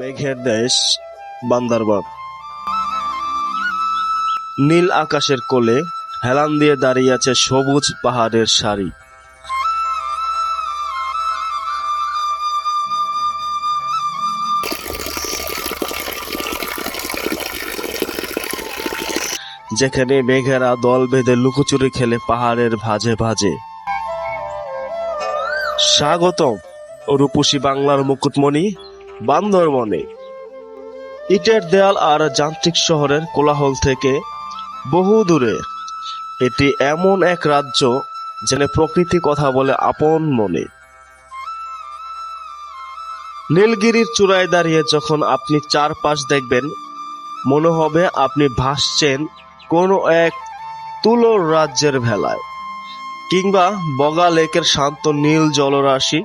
মেঘের দেশ, বান্দারবান। নীল আকাশের কোলে হেলান দিয়ে দাঁড়িয়ে আছে সবুজ পাহাড়ের সারি। যেখানে মেঘেরা দল বেঁধে লুকোচুরি খেলে পাহাড়ের ভাজে ভাজে। স্বাগতম, রূপসী বাংলার মুকুটমণি। বান্দরবনে। ইটের দেয়াল আর যান্ত্রিক শহরের কোলাহল থেকে বহু দূরে। এটি এমন এক রাজ্য যেখানে প্রকৃতি কথা বলে আপন মনে। নীলগিরির চূড়ায় দাঁড়িয়ে যখন আপনি চারপাশ দেখবেন, মনে হবে আপনি ভাসছেন কোনো এক তুলোর রাজ্যের ভেলায় কিংবা বগা লেকের শান্ত নীল জলরাশি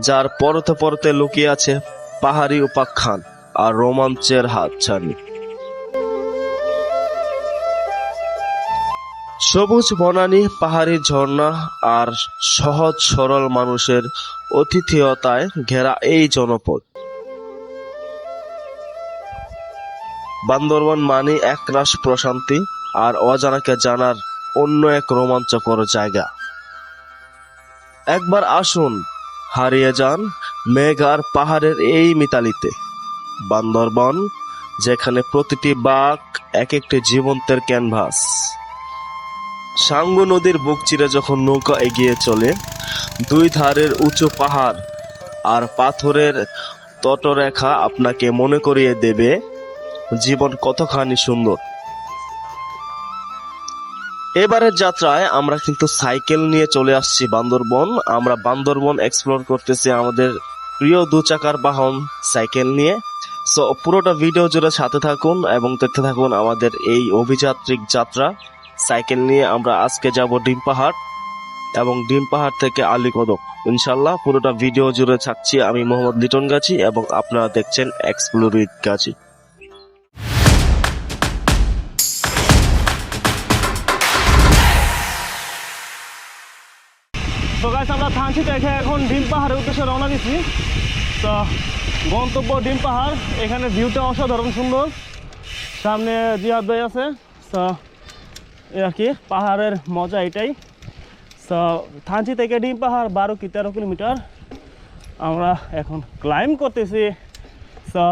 যার পরতে পরতে লুকিয়ে আছে পাহাড়ি উপাখ্যান আর রোমাঞ্চের হাতছানি। সবুজ বনানী, পাহাড়ি ঝর্ণা আর সহজ সরল মানুষের অতিথিয়তায় ঘেরা এই জনপদ। বান্দরবান মানে একরাশ প্রশান্তি আর অজানাকে জানার অন্য এক রোমাঞ্চকর জায়গা। একবার আসুন, হারিয়ে যান মেঘ আর পাহাড়ের এই মিতালিতে। বান্দরবন, যেখানে প্রতিটি বাঘ এক একটি জীবন্তের ক্যানভাস। সাঙ্গু নদীর বুক চিরে যখন নৌকা এগিয়ে চলে, দুই ধারের উঁচু পাহাড় আর পাথরের তটরেখা আপনাকে মনে করিয়ে দেবে, জীবন কতখানি সুন্দর। এবারের যাত্রায় আমরা কিন্তু সাইকেল নিয়ে চলে আসছি বান্দরবন। আমরা বান্দরবন এক্সপ্লোর করতেছি আমাদের প্রিয় দু চাকার বাহন, সাইকেল নিয়ে। সো পুরোটা ভিডিও জুড়ে সাথে থাকুন এবং দেখতে থাকুন আমাদের এই অভিযাত্রিক যাত্রা। সাইকেল নিয়ে আমরা আজকে যাব ডিম পাহাড় এবং ডিম পাহাড় থেকে আলীকদম। ইনশাল্লাহ পুরোটা ভিডিও জুড়ে থাকছি আমি মোহাম্মদ লিটন গাছি এবং আপনারা দেখছেন এক্সপ্লোরিড গাছি গাইস আমরা এখন ডিম পাহাড়ের উদ্দেশ্যে রওনা দিচ্ছি। তো গন্তব্য ডিম পাহাড়, এখানে ভিউটা অসাধারণ সুন্দর। সামনে জিয়াদ ভাই আছে, তো আর কি, পাহাড়ের মজা এটাই। তো থানচি থেকে ডিম পাহাড় বারো কি তেরো কিলোমিটার। আমরা এখন ক্লাইম করতেছি। তো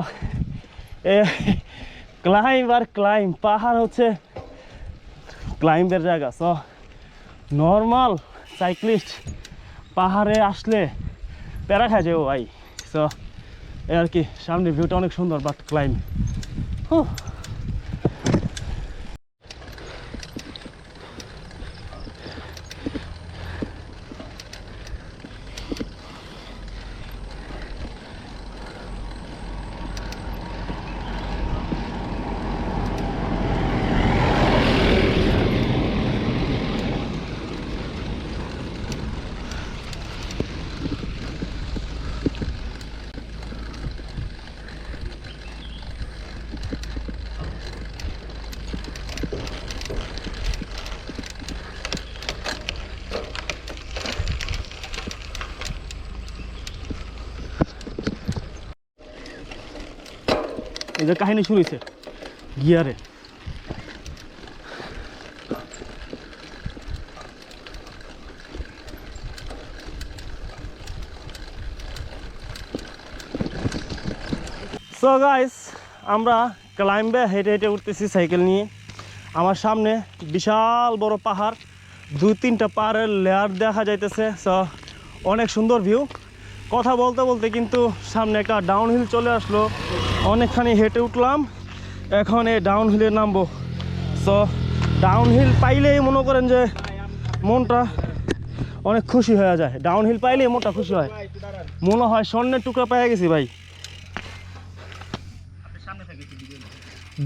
এ ক্লাইম আর ক্লাইম পাহাড় হচ্ছে ক্লাইম্বের জায়গা। সো নর্মাল সাইক্লিস্ট পাহাড়ে আসলে প্যারা খায় যাব ভাই। তো এই আর কি, সামনে ভিউটা অনেক সুন্দর বাট ক্লাইম এই যে কাহিনী শুরু হয়েছে গিয়ারে। সো গাইস আমরা ক্লাইম্বে হেঁটে হেঁটে উঠতেছি সাইকেল নিয়ে। আমার সামনে বিশাল বড় পাহাড়, দুই তিনটা পাহাড়ের লেয়ার দেখা যাইতেছে। সো অনেক সুন্দর ভিউ কথা বলতে বলতে কিন্তু সামনে একটা ডাউনহিল চলে আসলো। অনেকখানি হেঁটে উঠলাম। এখন এই ডাউন হিলে নামবো। সো ডাউন হিল পাইলেই মনে করেন যে মনটা অনেক খুশি হয়ে যায়। ডাউন হিল পাইলেই মনটা খুশি হয়। মনে হয় স্বর্ণের টুকরা পেয়ে গেছি ভাই।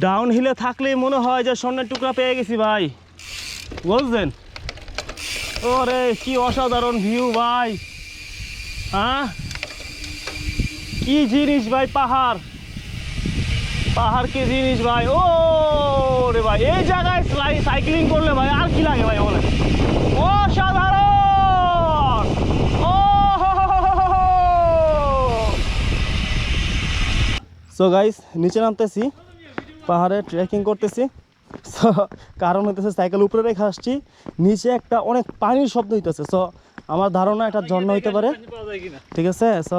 ডাউন হিলে থাকলেই মনে হয় যে স্বর্ণের টুকরা পেয়ে গেছি ভাই। বুঝলেন ওরে, কি অসাধারণ ভিউ ভাই। হ্যাঁ? কি জিনিস ভাই, পাহাড়। পাহাড় কি জিনিস ভাই ও রে ভাই এই জায়গায় সাইক্লিং করলে ভাই আর কি লাগে ভাই বলে অসাধারণ! ও। সো গাইস নিচে নামতেছি পাহাড়ে ট্রেকিং করতেছি। সো কারণ হইতেছে সাইকেল উপরে রেখে আসছি নিচে একটা অনেক পানির শব্দ হইতেছে। সো আমার ধারণা একটা ঝর্ণা হইতে পারে। ঠিক আছে? সো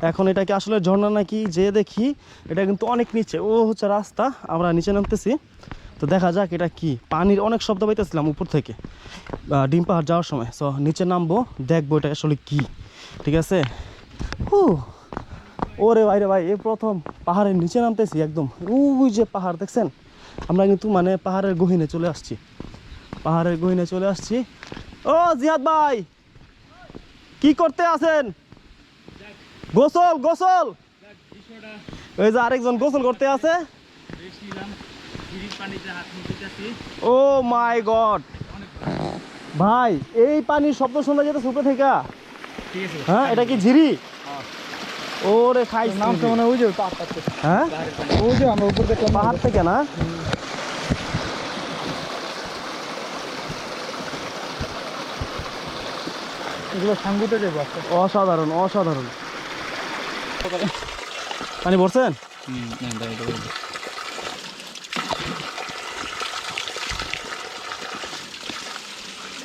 এখন এটা কি আসলে ঝর্ণা নাকি যে দেখি, এটা কিন্তু অনেক নিচে। ও হচ্ছে রাস্তা, আমরা নিচে নামতেছি। তো দেখা যাক এটা কি। পানির অনেক শব্দ পাইতেছিলাম উপর থেকে। ডিম পাহাড় যাওয়ার সময়। সো নিচে নামবো, দেখব এটা আসলে কি। ঠিক আছে? হু। ওরে ভাই রে ভাই এই প্রথম পাহাড়ের নিচে নামতেছি একদম। ওই যে পাহাড়, দেখছেন? আমরা কিন্তু মানে পাহাড়ের গহিনে চলে আসছি। পাহাড়ের গহিনে চলে আসছি। ও, জিহাদ ভাই! কি করতে আছেন? গোসল গোসল। ওই যে আরেকজন গোসল করতে আছে। Oh my god. ভাই এই পানির শব্দ শোনা যেতে সুপে থেকে। হ্যাঁ এটা কি ঝিরি? ওরে খাই নাম তো মানে ওই যে হ্যাঁ? ওই যে আমরা উপর দেখলাম পাহাড় থেকে না? এগুলো সাঙ্গুতে যাব অসাধারণ অসাধারণ। পানি ভরছেন?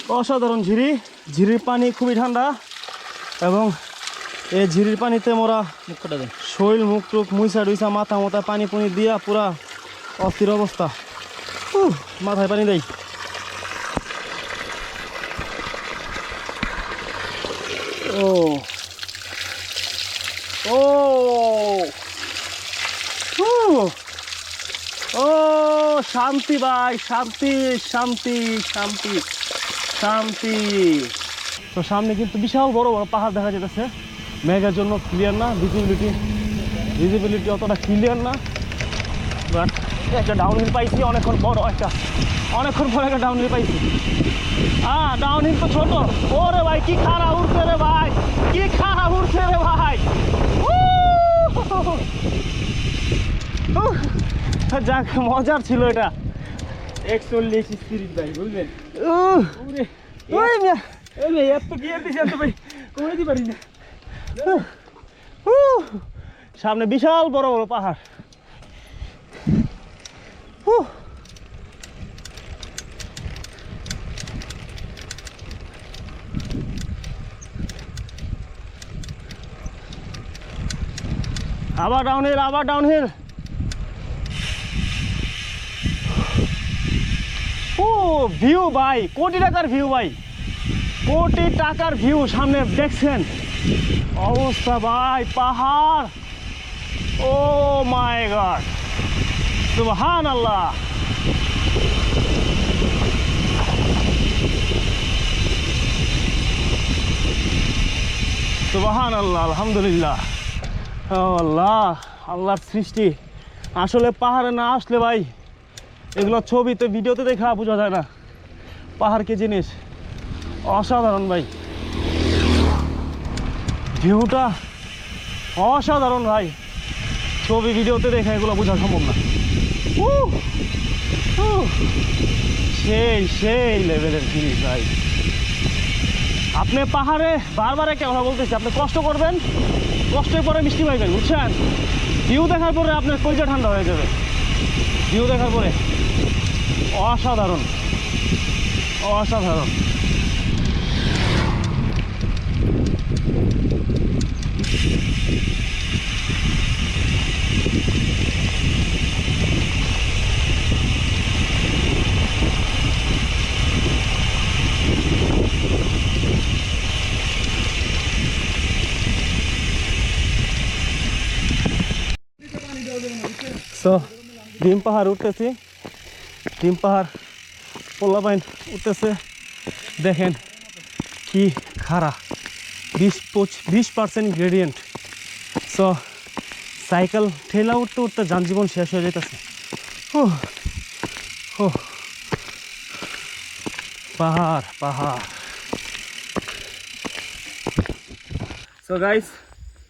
অসাধারণ ঝিরি। ঝিরির পানি খুবই ঠান্ডা এবং এই ঝিরির পানিতে মোরা শৈল মুখ টুক মুইসা ডুইসা মাথা মাথা পানি পুনি দিয়া পুরা অস্থির অবস্থা। মাথায় পানি দেয় ও উহ, ও শান্তি ভাই, শান্তি শান্তি শান্তি শান্তি। তো সামনে কিন্তু বিশাল বড় বড় পাহাড় দেখা যেতেছে মেঘের জন্য ক্লিয়ার না ভিজিবিলিটি ভিজিবিলিটি অতটা ক্লিয়ার না। বাট একটা ডাউনহিল পাইছি, অনেকক্ষণ বড় একটা, অনেকক্ষণ পর একটা ডাউনহিল পাইছি। হ্যাঁ ডাউনহিল তো ছোট। ওরে ভাই, কি খারা উঠছে রে ভাই, কি খারা উঠছে রে ভাই! যাক, মজার ছিল এটা। একচল্লিশ স্পিরিট ভাই বুঝলেন? এত গিয়ার দিছে এত ভাই? কমে পারি না! সামনে বিশাল বড় বড় পাহাড়! আবার ডাউনহিল আবার ডাউন ডাউনহিল ও ভিউ ভাই, কোটি টাকার ভিউ ভাই। কোটি টাকার ভিউ সামনে দেখছেন? অবস্থা ভাই, পাহাড়। Oh my god. সুবহান আল্লাহ সুবহান আল্লাহ আলহামদুলিল্লাহ আল্লাহ, আল্লাহর সৃষ্টি। আসলে পাহাড়ে না আসলে ভাই এগুলো ছবিতে ভিডিওতে দেখা বোঝা যায় না। পাহাড় কি জিনিস? অসাধারণ ভাই। ভিউটা অসাধারণ ভাই। ছবি ভিডিওতে দেখে এগুলো বোঝা সম্ভব না! সেই সেই লেভেলের জিনিস ভাই। আপনি পাহাড়ে বারবার একটা কথা বলতেছি, আপনি কষ্ট করবেন, কষ্টের পরে মিষ্টি পাইবেন, বুঝছেন? ভিউ দেখার পরে আপনার কইজা ঠান্ডা হয়ে যাবে। ভিউ দেখার পরে। অসাধারণ। অসাধারণ। সো ডিম পাহাড় উঠতেছি। ডিম পাহাড় পোলা পাইন উঠতেছে। দেখেন কি খারা বিশ পঁচ, বিশ পার্সেন্ট গ্রেডিয়েন্ট। সো, সাইকেল ঠেলা উঠতে উঠতে যানজীবন শেষ হয়ে যেতেছে ও পাহাড় পাহাড়। সো, গাইস,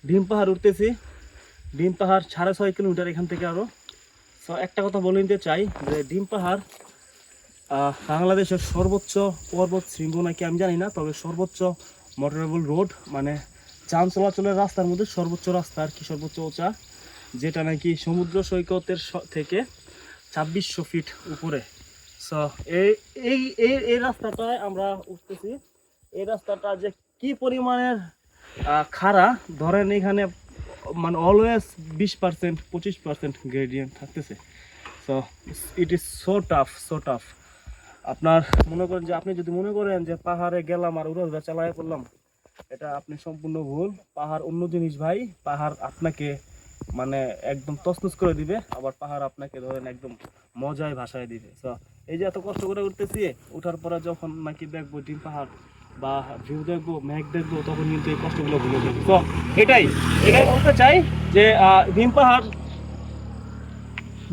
ডিম পাহাড় উঠতেছি। ডিম পাহাড় সাড়ে ছয় কিলোমিটার এখান থেকে আরও সো একটা কথা বলে নিতে চাই যে ডিম পাহাড় বাংলাদেশের সর্বোচ্চ পর্বত শৃঙ্গ নাকি আমি জানি না, তবে সর্বোচ্চ মোটরেবল রোড মানে যান চলাচলের রাস্তার মধ্যে সর্বোচ্চ রাস্তা আর কি সর্বোচ্চ উঁচা যেটা নাকি সমুদ্র সৈকতের থেকে ছাব্বিশশো ফিট উপরে। সো এই এই এই রাস্তাটায় আমরা উঠতেছি। এই রাস্তাটা যে কি পরিমাণের খাড়া, ধরেন এখানে মানে অলওয়েজ বিশ পার্সেন্ট পঁচিশ পার্সেন্ট গ্রেডিয়েন্ট থাকতেছে। So it is so tough so tough আপনার মনে করেন যে, আপনি যদি মনে করেন যে, পাহাড়ে গেলাম আর উড়া চালায় করলাম এটা আপনি সম্পূর্ণ ভুল। পাহাড় অন্য জিনিস ভাই, পাহাড় আপনাকে মানে একদম তসনস করে দিবে, আবার পাহাড় আপনাকে ধরেন একদম মজায় ভাসায় দিবে। সো এই যে এত কষ্ট করে উঠতেছি, উঠার পরে যখন নাকি দেখব ডিম পাহাড় বা ভিউ দেখব দেখব, তখন কিন্তু এই কষ্টগুলো ভুলে তো এটাই। এটাই বলতে চাই যে ডিম পাহাড়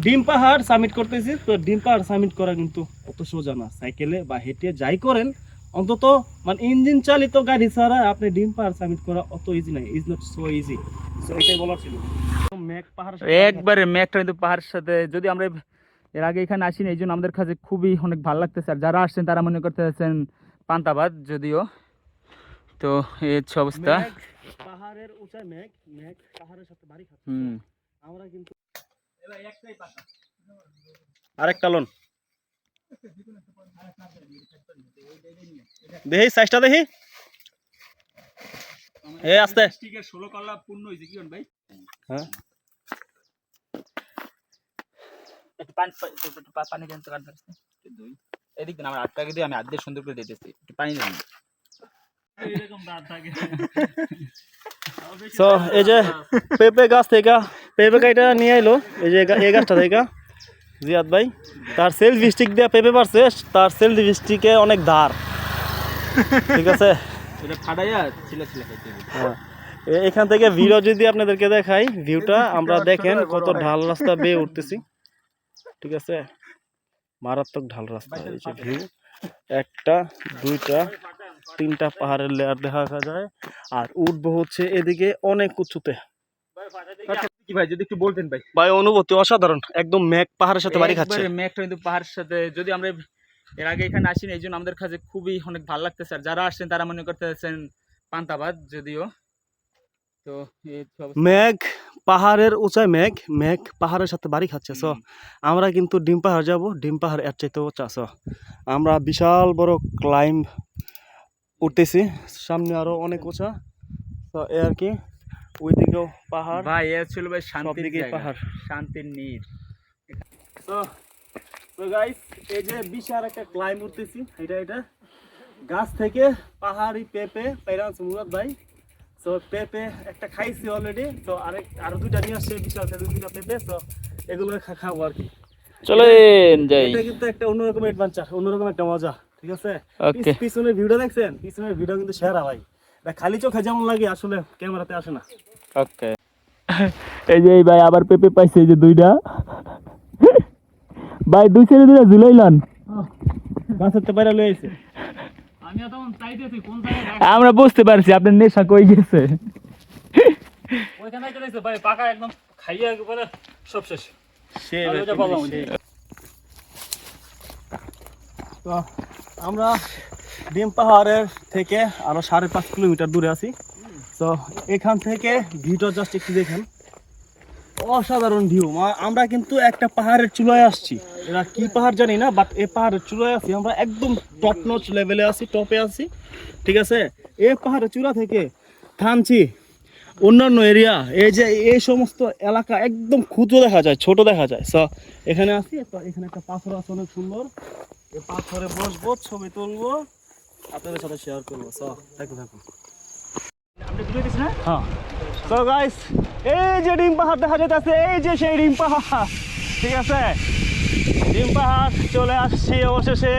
ডিম পাহাড় করতেছি। তো ডিম পাহাড় করা কিন্তু অত সোজা না। সাইকেলে বা হেঁটে যাই করেন, অন্তত মানে ইঞ্জিন চালিত গাড়ি ছাড়া আপনি ডিম পাহাড় সামিট করা অত ইজি না। ইজ নট সো ইজি এটাই বলার ছিল। একবারে মেঘটা কিন্তু পাহাড়ের সাথে যদি আমরা এর আগে এখানে আসিনি, এই জন্য আমাদের কাছে খুবই অনেক ভালো লাগতেছে। আর যারা আসছেন, তারা মনে করতে করতেছেন পান্তাবাদ যদিও। তো এই হচ্ছে অবস্থা। পাহাড়ের উঁচা মেঘ মেঘ পাহাড়ের সাথে বাড়ি খাচ্ছে। হুম। আমরা কিন্তু আরেকটা লোন। দেখি সাইজটা দেখি। এ আস্তে। ষোলো কল্লা পূর্ণ হয়েছে কি ভাই হ্যাঁ পানি পানি দেন তো কাটতে এদিক দিন আমার হাতটাকে দিয়ে আমি হাত সুন্দর করে দিতেছি। একটু পানি দেন। তো এই যে পেঁপে গাছ থেকে পেঁপে গাছটা নিয়ে এলো এই যে এই গাছটা থেকে জিয়াদ ভাই। তার সেলফ স্টিক দিয়ে পেঁপে পারছে তার সেলফ স্টিকে অনেক ধার। ঠিক আছে? হ্যাঁ। এখান থেকে ভিডিও যদি আপনাদেরকে দেখাই ভিউটা আমরা দেখেন কত ঢাল রাস্তা বেয়ে উঠতেছি। ঠিক আছে? মারাত্মক ঢাল রাস্তা। এই যে ভিউ একটা দুইটা তিনটা পাহাড়ের লেয়ার দেখা যায়। আর উঠবো হচ্ছে এদিকে অনেক উঁচুতে। কি ভাই যদি একটু বলতেন ভাই। ভাই অনুভূতি অসাধারণ। একদম মেঘ পাহাড়ের সাথে বাড়ি খাচ্ছে। একবারে কিন্তু পাহাড়ের সাথে যদি আমরা এর আগে এখানে আসিনি এই জন্য আমাদের কাছে খুবই অনেক ভালো লাগতেছে। আর যারা আসছেন তারা মনে করতেছেন পান্তাবাদ যদিও। তো। মেঘ পাহাড়ের উঁচায় মেঘ মেঘ পাহাড়ের সাথে বাড়ি খাচ্ছে সো। আমরা কিন্তু ডিম পাহাড় যাব ডিম পাহাড় এর চাইতে উঁচা সো। আমরা বিশাল বড় ক্লাইম্ব উঠতেছি সামনে আরও অনেক উঁচা তো এ আর কি। ওইদিকেও পাহাড়। ভাই এ ছিল ভাই শান্তির পাহাড়। শান্তির নীর। তো তো গাইস এই যে বিশাল একটা ক্লাইম্ব উঠতেছি এটা এটা। গাছ থেকে পাহাড়ি পেঁপে পেরান মুরাদ ভাই। তো পেঁপে একটা খাইছি অলরেডি তো আরেক আরও দুইটা নিয়ে আসছে বিশাল দুইটা পেঁপে তো এগুলো খাব আর কি। চলেন যাই। এটা কিন্তু একটা অন্যরকম অ্যাডভেঞ্চার অন্যরকম একটা মজা ঠিক আছে. পিছনের ভিডিও দেখছেন? পিছনের ভিডিও কিন্তু সেরা ভাই। এটা খালি চোখে যেমন লাগে আসলে ক্যামেরাতে আসে না। ওকে এই যে এই ভাই আবার পেপে পাইছে এই যে দুইটা। ভাই দুই ছেলে দুইটা ঝুলাইলান গাছের তো বাইরে লয়ে আমরা বুঝতে পারছি আপনার নেশা কই গেছে? ভাই পাকা একদম খাইয়া সব শেষ। আমরা ডিম পাহাড়ের থেকে আরও সাড়ে পাঁচ কিলোমিটার দূরে আছি। তো এখান থেকে ভিউটা জাস্ট একটু দেখেন। অসাধারণ ভিউ আমরা কিন্তু একটা পাহাড়ের চূড়ায় আসছি। এরা কি পাহাড় জানি না বাট এই পাহাড়ের চূড়ায় আছি। আমরা একদম টপ নচ লেভেলে আছি টপে আছি। ঠিক আছে? এই পাহাড়ের চূড়া থেকে থানচি অন্যান্য এরিয়া এই যে এই সমস্ত এলাকা একদম ক্ষুদ্র দেখা যায় ছোট দেখা যায়। সো এখানে আসি এখানে একটা পাথর আছে অনেক সুন্দর। এই পাথরে বসবো ছবি তুলবো আপনাদের সাথে শেয়ার করব। সো থাকুন থাকুন হ্যাঁ। তো গাইস এই যে ডিম পাহাড় দেখা যেতেছে এই যে সেই ডিম পাহাড়। ঠিক আছে? ডিম পাহাড় চলে আসছি অবশেষে।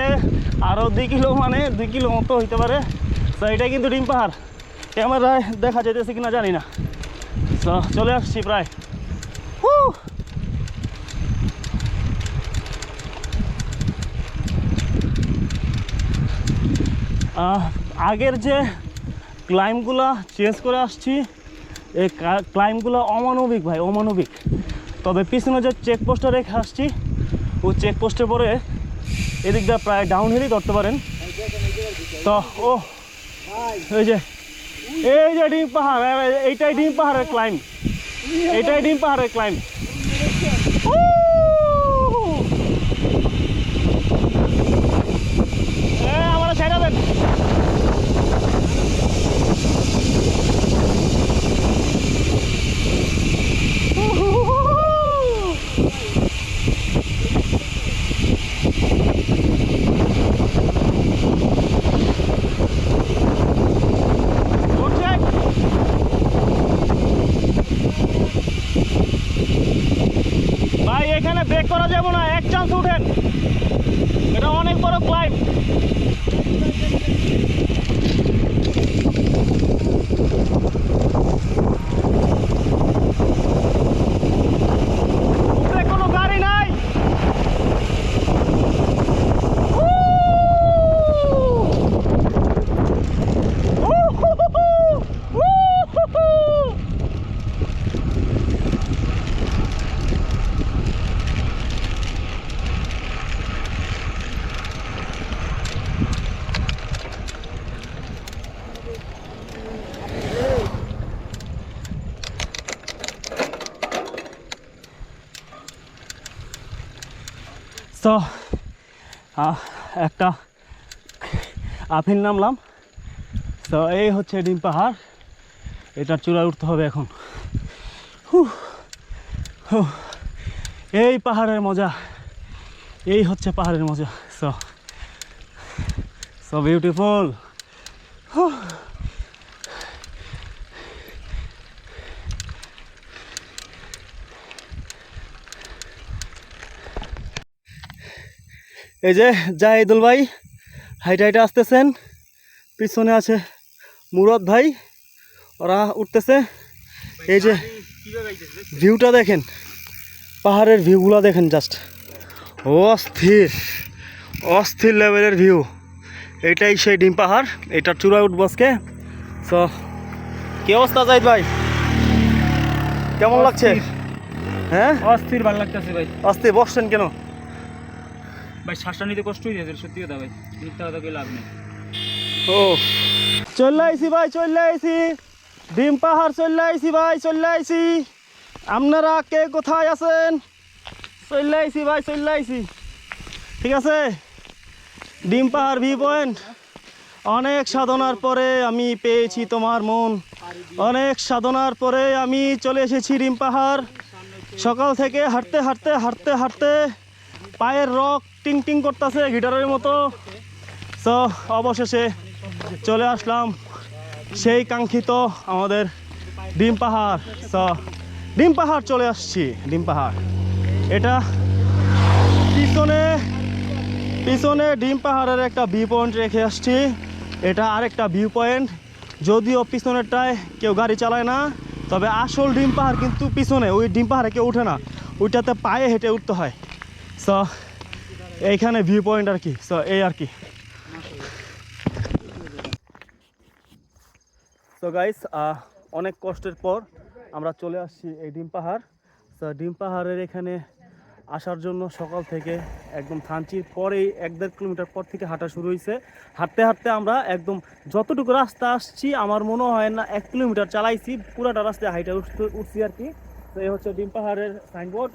আরও দুই কিলো মানে দুই কিলো মতো হইতে পারে। তো এটা কিন্তু ডিম পাহাড়। ক্যামেরায় দেখা যেতেছে কিনা জানি না। তো চলে আসছি প্রায়! আহ, আগের যে ক্লাইমগুলো চেঞ্জ করে আসছি এই ক্লাইমগুলো অমানবিক ভাই, অমানবিক। তবে পিছনে যে চেকপোস্টটা রেখে আসছি, ওই চেকপোস্টের পরে এদিক দিয়ে প্রায় ডাউন হিলই করতে পারেন। তো, ও, এই যে এই যে ডিম পাহাড় এইটাই ডিম পাহাড়ের ক্লাইম এইটাই ডিম পাহাড়ের ক্লাইম আমার ছেড়ে দেন উঠছে ভাই এখানে ব্রেক করা যাবে না এক চান্স উঠেন এটা অনেক বড় ক্লাইম উপরে কোনো গাড়ি নাই Woo! তো একটা আফিল নামলাম। তো এই হচ্ছে ডিম পাহাড়। এটার চূড়ায় উঠতে হবে এখন। এই পাহাড়ের মজা। এই হচ্ছে পাহাড়ের মজা। সো সো বিউটিফুল এই যে জাহিদুল ভাই হাইটা হাইটা আসতেছেন। পিছনে আছে মুরদ ভাই ওরা উঠতেছে। এই যে ভিউটা দেখেন পাহাড়ের ভিউগুলো দেখেন জাস্ট অস্থির অস্থির লেভেলের ভিউ এটাই সেই ডিম পাহাড় এটার চূড়ায় উঠবো আজকে। সো কি অবস্থা জাহিদ ভাই? কেমন লাগছে? হ্যাঁ? অস্থির ভালো লাগতেছে ভাই। অস্থির বসছেন কেন? ভাই, শ্বাসটা নিতে কষ্ট হয়ে যাচ্ছে সত্যি কথা ভাই। মিথ্যা কথা কই লাভ নেই। ও চলে আইছি ভাই, চলে আইছি। ডিম পাহাড় চলে আইছি ভাই, চলে আইছি। আপনারা কে কোথায় আছেন? চলে আইছি ভাই, চলে আইছি। ঠিক আছে? ডিম পাহাড় ভি পয়েন্ট। অনেক সাধনার পরে আমি পেয়েছি তোমার মন। অনেক সাধনার পরে আমি চলে এসেছি ডিম পাহাড়। সকাল থেকে হাঁটতে হাঁটতে হাঁটতে হাঁটতে। পায়ের রক টিং টিং করতেছে গিটারের মতো। তো অবশেষে চলে আসলাম সেই কাঙ্ক্ষিত আমাদের ডিম পাহাড়। তো ডিম পাহাড় চলে আসছি, ডিম পাহাড়। এটা পিছনে পিছনে ডিম পাহাড়ের একটা ভিউ পয়েন্ট রেখে আসছি। এটা আরেকটা ভিউ পয়েন্ট যদিও পিছনেরটায় কেউ গাড়ি চালায় না, তবে আসল ডিম পাহাড় কিন্তু পিছনে, ওই ডিম পাহাড়ে কেউ ওঠে না। ওইটাতে পায়ে হেঁটে উঠতে হয়। সো এইখানে ভিউ পয়েন্ট আর কি? সো এই আর কি? সো গাইস অনেক কষ্টের পর আমরা চলে আসছি এই ডিম পাহাড়। তো ডিম পাহাড়ের এখানে আসার জন্য সকাল থেকে একদম থানচির পরেই এক দেড় কিলোমিটার পর থেকে হাঁটা শুরু হয়েছে হাঁটতে হাঁটতে আমরা একদম যতটুকু রাস্তা আসছি, আমার মনে হয় না এক কিলোমিটার চালাইছি, পুরাটা রাস্তায় হাইটা উঠতে, উঠছি আর কি। তো এই হচ্ছে ডিম পাহাড়ের সাইনবোর্ড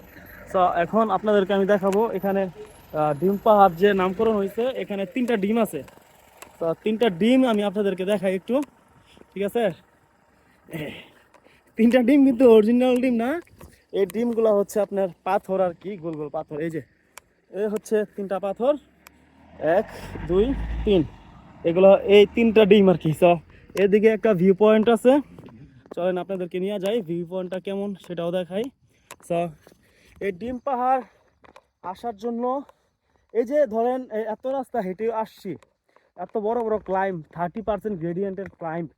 তো এখন আপনাদেরকে আমি দেখাবো, এখানে ডিম পাহাড় যে নামকরণ হয়েছে, এখানে তিনটা ডিম আছে। তো তিনটা ডিম আমি আপনাদেরকে দেখাই একটু। ঠিক আছে? তিনটা ডিম কিন্তু অরিজিনাল ডিম না। এই ডিমগুলো হচ্ছে আপনার পাথর আর কি, গোল গোল পাথর। এই যে এই হচ্ছে তিনটা পাথর। এক, দুই, তিন। এগুলো, এই তিনটা ডিম আর কি। তো এদিকে একটা ভিউ পয়েন্ট আছে। চলেন আপনাদেরকে নিয়ে যাই। ভিউ পয়েন্টটা কেমন সেটাও দেখাই। তো এই ডিম পাহাড় আসার জন্য এই যে ধরেন এত রাস্তা হেঁটে আসছি, এত বড় বড় ক্লাইম্ব থার্টি পার্সেন্ট গ্রেডিয়েন্টের ক্লাইম্ব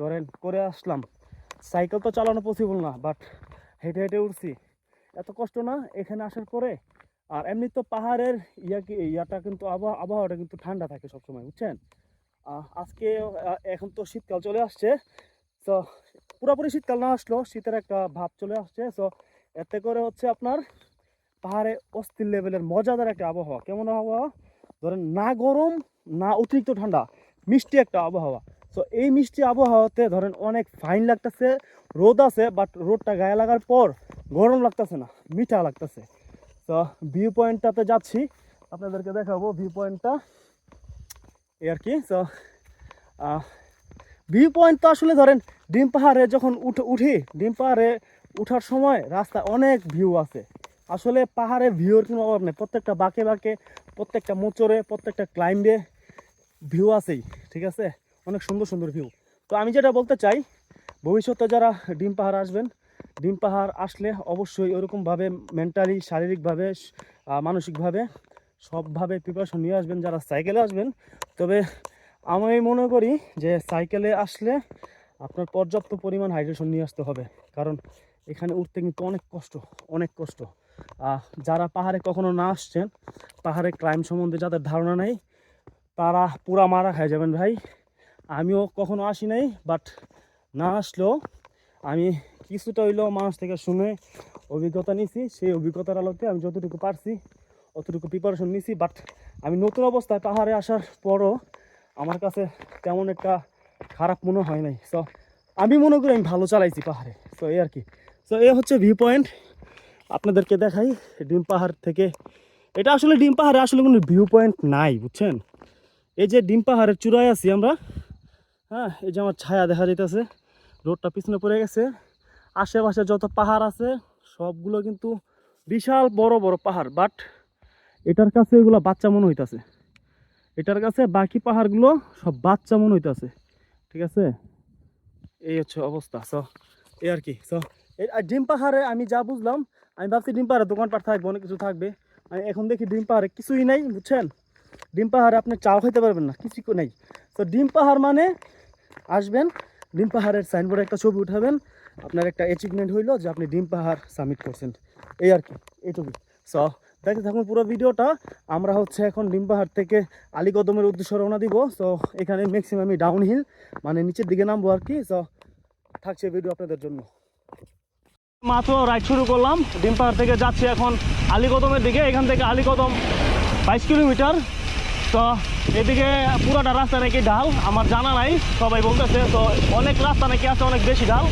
ধরেন করে আসলাম। সাইকেল তো চালানো পসিবল না বাট হেঁটে হেঁটে উঠছি। এত কষ্ট না এখানে আসার পরে? আর এমনি তো পাহাড়ের ইয়া কি, ইয়াটা কিন্তু আবহাওয়া আবহাওয়াটা কিন্তু ঠান্ডা থাকে সবসময়, বুঝছেন? আজকে এখন তো শীতকাল চলে আসছে তো পুরোপুরি শীতকাল না আসলো শীতের একটা ভাব চলে আসছে তো এতে করে হচ্ছে আপনার পাহাড়ে অস্থির লেভেলের মজাদার একটা আবহাওয়া। কেমন আবহাওয়া? ধরেন না গরম, না অতিরিক্ত ঠান্ডা, মিষ্টি একটা আবহাওয়া। সো এই মিষ্টি আবহাওয়াতে ধরেন অনেক ফাইন লাগতেছে, রোদ আছে বাট রোদটা গায়ে লাগার পর গরম লাগতেছে না, মিঠা লাগতেছে। তো ভিউ পয়েন্টটাতে যাচ্ছি, আপনাদেরকে দেখাবো ভিউ পয়েন্টটা এই আর কি তো ভিউ পয়েন্ট তো আসলে ধরেন ডিম পাহাড়ে যখন উঠ, উঠি, ডিম পাহাড়ে উঠার সময় রাস্তা অনেক ভিউ আছে। আসলে পাহাড়ে ভিউর কোনো অভাব নেই। প্রত্যেকটা বাঁকে বাঁকে, প্রত্যেকটা মোচরে প্রত্যেকটা ক্লাইম্বে ভিউ আছেই, ঠিক আছে? অনেক সুন্দর সুন্দর ভিউ তো আমি যেটা বলতে চাই, ভবিষ্যতে যারা ডিম পাহাড় আসবেন, ডিম পাহাড় আসলে অবশ্যই ওরকমভাবে মেন্টালি শারীরিকভাবে মানসিকভাবে সবভাবে প্রিপারেশন নিয়ে আসবেন। যারা সাইকেলে আসবেন, তবে আমি মনে করি যে সাইকেলে আসলে আপনার পর্যাপ্ত পরিমাণ হাইড্রেশন নিয়ে আসতে হবে। কারণ এখানে উঠতে কিন্তু অনেক কষ্ট অনেক কষ্ট। যারা পাহাড়ে কখনো না আসছেন, পাহাড়ে ক্লাইম সম্বন্ধে যাদের ধারণা নেই, তারা পুরা মারা খাই যাবেন ভাই। আমিও কখনো আসি নাই বাট না আসলেও আমি কিছুটা হইলেও মানুষ থেকে শুনে অভিজ্ঞতা নিছি, সেই অভিজ্ঞতার আলোতে আমি যতটুকু পারছি, অতটুকু প্রিপারেশন নিছি। বাট আমি নতুন অবস্থায় পাহাড়ে আসার পরও আমার কাছে তেমন একটা খারাপ মনে হয় নাই। সো আমি মনে করি আমি ভালো চালাইছি পাহাড়ে। সো এই আর কি। সো এই হচ্ছে ভিউ পয়েন্ট আপনাদেরকে দেখাই ডিম পাহাড় থেকে। এটা আসলে ডিম পাহাড়ে আসলে কোনো ভিউ পয়েন্ট নাই, বুঝছেন? এই যে ডিম পাহাড়ের চূড়ায় আছি আমরা হ্যাঁ এই যে আমার ছায়া দেখা যাইতেছে, রোডটা পিছনে পড়ে গেছে। আশেপাশে যত পাহাড় আছে, সবগুলো কিন্তু বিশাল বড় বড় পাহাড়। বাট এটার কাছে এগুলো বাচ্চা মনে হইতাছে। এটার কাছে বাকি পাহাড়গুলো সব বাচ্চা মনে হইতাছে। ঠিক আছে? এই হচ্ছে অবস্থা। স এই আর কি। সো ডিম পাহাড়ে আমি যা বুঝলাম, আমি ভাবছি ডিম পাহাড়ে দোকানপাট থাকবে, অনেক কিছু থাকবে। আমি এখন দেখি ডিম পাহাড়ে কিছুই নাই, বুঝছেন? ডিম পাহাড়ে আপনি চাও খাইতে পারবেন না কিছু নেই। তো ডিম পাহাড় মানে আসবেন, ডিম পাহাড়ের সাইনবোর্ডে একটা ছবি উঠাবেন, আপনার একটা অ্যাচিভমেন্ট হইল যে আপনি ডিম পাহাড় সাবমিট করছেন। এই আর কি এইটুকু সো দেখতে থাকুন পুরো ভিডিওটা, আমরা হচ্ছে এখন ডিম পাহাড় থেকে আলীকদমের উদ্দেশ্যে রওনা দিব। সো এখানে ম্যাক্সিমামই ডাউন হিল মানে নিচের দিকে নামবো আর কি। সো থাকছে ভিডিও আপনাদের জন্য। মাত্র রাইড শুরু করলাম। ডিম পাহাড় থেকে যাচ্ছি এখন আলীকদমের দিকে। এখান থেকে আলীকদম বাইশ কিলোমিটার। তো এদিকে পুরোটা রাস্তা নাকি ঢাল, আমার জানা নাই, সবাই বলতেছে। তো অনেক রাস্তা নাকি আছে, অনেক বেশি ঢাল।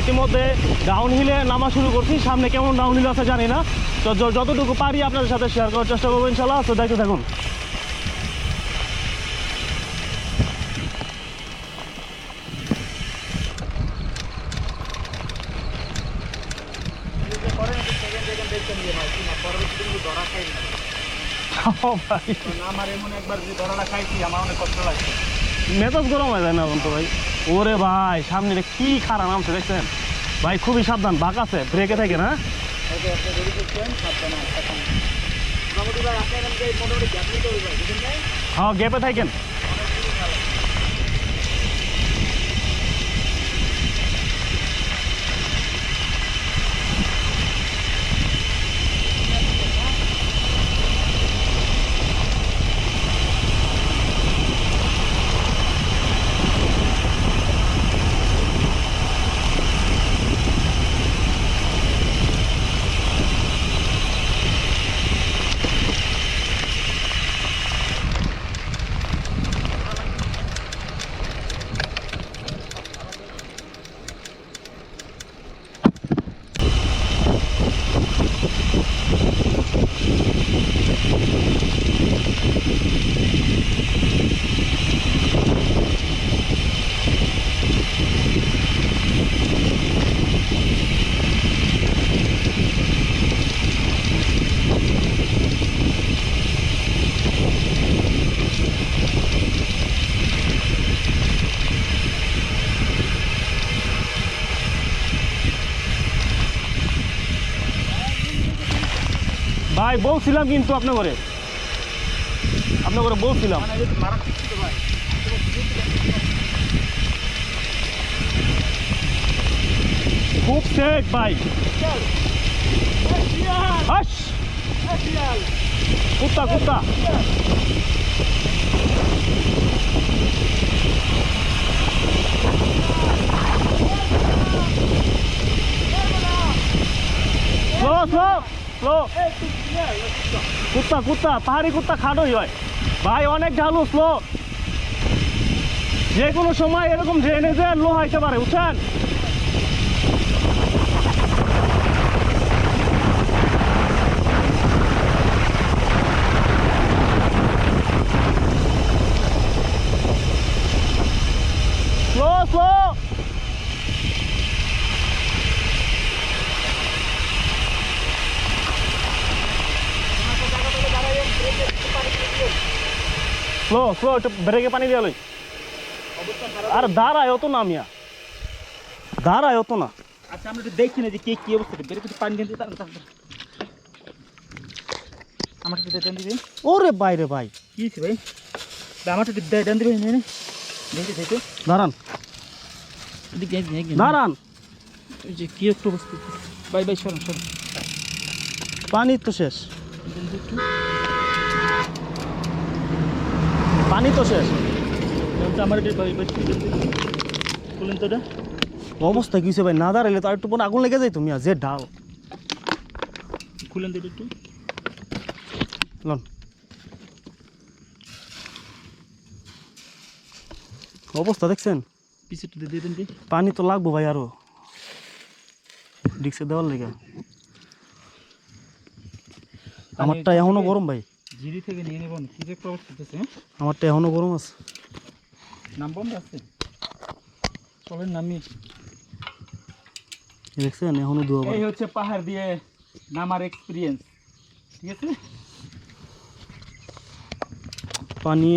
ইতিমধ্যে ডাউন হিলে নামা শুরু করছি। সামনে কেমন ডাউন হিল আছে জানি না। তো যতটুকু পারি আপনাদের সাথে শেয়ার করার চেষ্টা করব ইনশাল্লাহ তো দেখতে থাকুন। ও ভাই। আমার এমন একবার যে ধরাটা খাইছি আমার অনেক কষ্ট লাগছে। মেজাজ গরম হয়ে যায় না এখন তো ভাই। ওরে ভাই সামনে কি খারাপ নামছে দেখছেন? ভাই খুবই সাবধান বাঁক আছে ব্রেকে থাকে না? হ্যাঁ ভাই আপনি ভাই, বলছিলাম কিন্তু আপনার ঘরে আপনার ঘরে বলছিলাম। খুব সেক ভাই। কুত্তা কুত্তা। স্লো স্লো স্লো কুত্তা কুত্তা, পাহাড়ি কুত্তা খাটোই হয়। ভাই, অনেক ঢালু স্লো যে কোনো সময় এরকম ড্রেনেজে লো হইতে পারে, বুঝছেন স্লো স্লো স্লো একটু ব্রেকে পানি দিয়ে লই। আর দাঁড়ায় অত না মিয়া। দাঁড়ায় অত না। আচ্ছা আমরা একটু দেখি না যে কে কি অবস্থা বের কিছু পানি দিয়ে আমার একটু দেন দিবি ওরে বাইরে ভাই। কি ভাই? আমার একটু দেন দিবি দাঁড়ান। দাঁড়ান। যে কি একটু অবস্থা? ভাই ভাই সরুন সরুন। পানি তো শেষ। একটু। পানি তো শেষ। আমার। খুলেন তো এটা। অবস্থা কি ভাই? না দাঁড়াইলে তো আর একটু পরে আগুন লেগে যায় তুমি যে ডাল। খুলেন তো একটু। লন। অবস্থা দেখছেন? পিছে দিয়ে দেন পানি তো লাগবো ভাই আরও। ডিক্সে দেওয়ার লেগে। আমারটা এখনও গরম ভাই। জিরি থেকে নিয়ে নেবেন কি যে প্রবেশ করতেছে হ্যাঁ? আমারটা এখনও গরম আছে। নাম বন্ধ আছে? চলেন নামি। দেখছেন এখনও দুয়া এই হচ্ছে পাহাড় দিয়ে নামার এক্সপিরিয়েন্স ঠিক আছে? পানি।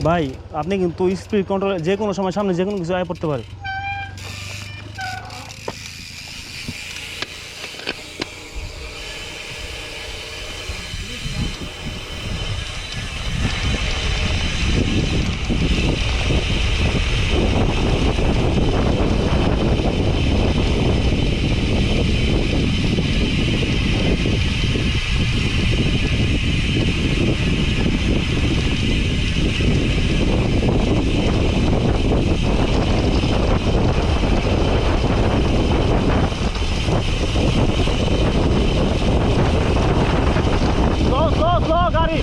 ভাই, আপনি কিন্তু স্পিড কন্ট্রোল যে কোনো সময় সামনে যে কোনো কিছু আয় পড়তে পারে স্লো স্লো স্লো গাড়ি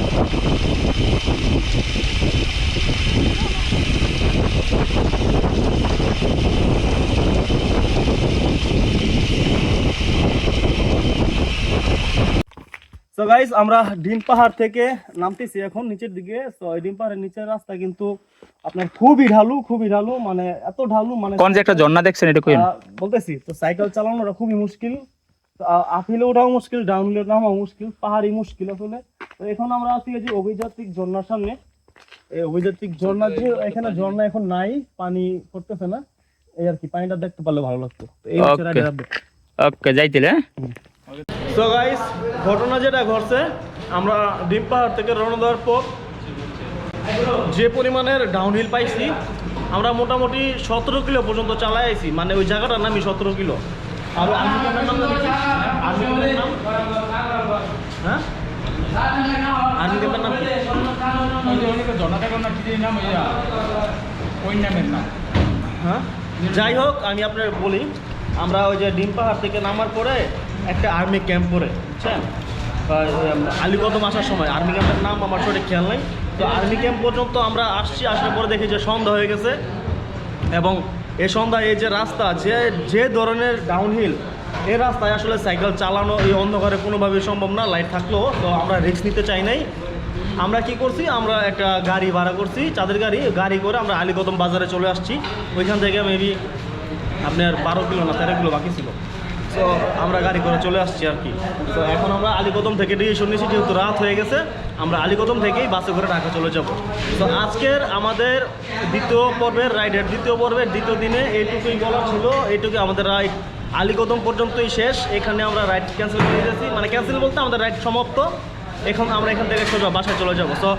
তো গাইস আমরা ডিম পাহাড় থেকে নামতেছি এখন নিচের দিকে। তো ডিম পাহাড়ের নিচের রাস্তা কিন্তু আপনার খুবই ঢালু খুবই ঢালু মানে এত ঢালু মানে কোন যে একটা ঝর্ণা দেখছেন এটা কইন বলতেছি তো সাইকেল চালানোটা খুবই মুশকিল। আপিলে ওঠাও মুশকিল ডাউন হিলে নামাও মুশকিল পাহাড়ি মুশকিল আসলে। তো এখন আমরা আছি এই যে অভিযাত্রিক ঝর্ণার সামনে। এই অভিযাত্রিক ঝর্ণার যে এখানে ঝর্ণা এখন নাই পানি পড়তেছে না। এই আর কি পানিটা দেখতে পারলে ভালো লাগতো। এই ওকে যাইতিলে তো গাইস ঘটনা যেটা ঘটছে, আমরা ডিম পাহাড় থেকে রওনা দেওয়ার পর যে পরিমাণের ডাউনহিল পাইছি, আমরা মোটামুটি সতেরো কিলো পর্যন্ত চালাই মানে ওই জায়গাটার নামই সতেরো কিলো। আর হ্যাঁ? হ্যাঁ? যাই হোক, আমি আপনার বলি আমরা ওই যে ডিম পাহাড় থেকে নামার পরে একটা আর্মি ক্যাম্প পরে, বুঝছেন? আলিকদম আসার সময় আর্মি ক্যাম্পের নাম আমার সঠিক খেয়াল নেই। তো আর্মি ক্যাম্প পর্যন্ত আমরা আসছি, আসার পরে দেখি যে সন্ধ্যা হয়ে গেছে। এবং এ সন্ধ্যা এই যে রাস্তা, যে যে ধরনের ডাউনহিল এই রাস্তায় আসলে সাইকেল চালানো এই অন্ধকারে কোনোভাবেই সম্ভব না লাইট থাকলেও, তো আমরা রিস্ক নিতে চাই নাই। আমরা কি করছি? আমরা একটা গাড়ি ভাড়া করছি, চাঁদের গাড়ি গাড়ি করে আমরা আলীকদম বাজারে চলে আসছি। ওইখান থেকে মেবি আপনার বারো কিলো না, তেরো কিলো বাকি ছিল। তো আমরা গাড়ি করে চলে আসছি আর কি। তো এখন আমরা আলীকদম থেকে ডিসিশন নিয়েছি, যেহেতু রাত হয়ে গেছে, আমরা আলীকদম থেকেই বাসে করে ঢাকা চলে যাব। তো আজকের আমাদের দ্বিতীয় পর্বের রাইডের দ্বিতীয় পর্বের দ্বিতীয় দিনে এইটুকুই বলা ছিল এইটুকু আমাদের রাইড আলীকদম পর্যন্তই শেষ। এখানে আমরা রাইড ক্যান্সেল করে দিয়েছি। মানে ক্যান্সেল বলতে আমাদের রাইড সমাপ্ত। এখন আমরা এখান থেকে সোজা বাসায় চলে যাব। তো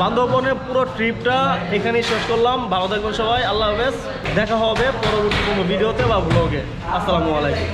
বান্ধবনের পুরো ট্রিপটা এখানেই শেষ করলাম। ভালো থাকবেন সবাই। আল্লাহ হাফেজ। দেখা হবে পরবর্তী কোনো ভিডিওতে বা ব্লগে আসসালামু আলাইকুম।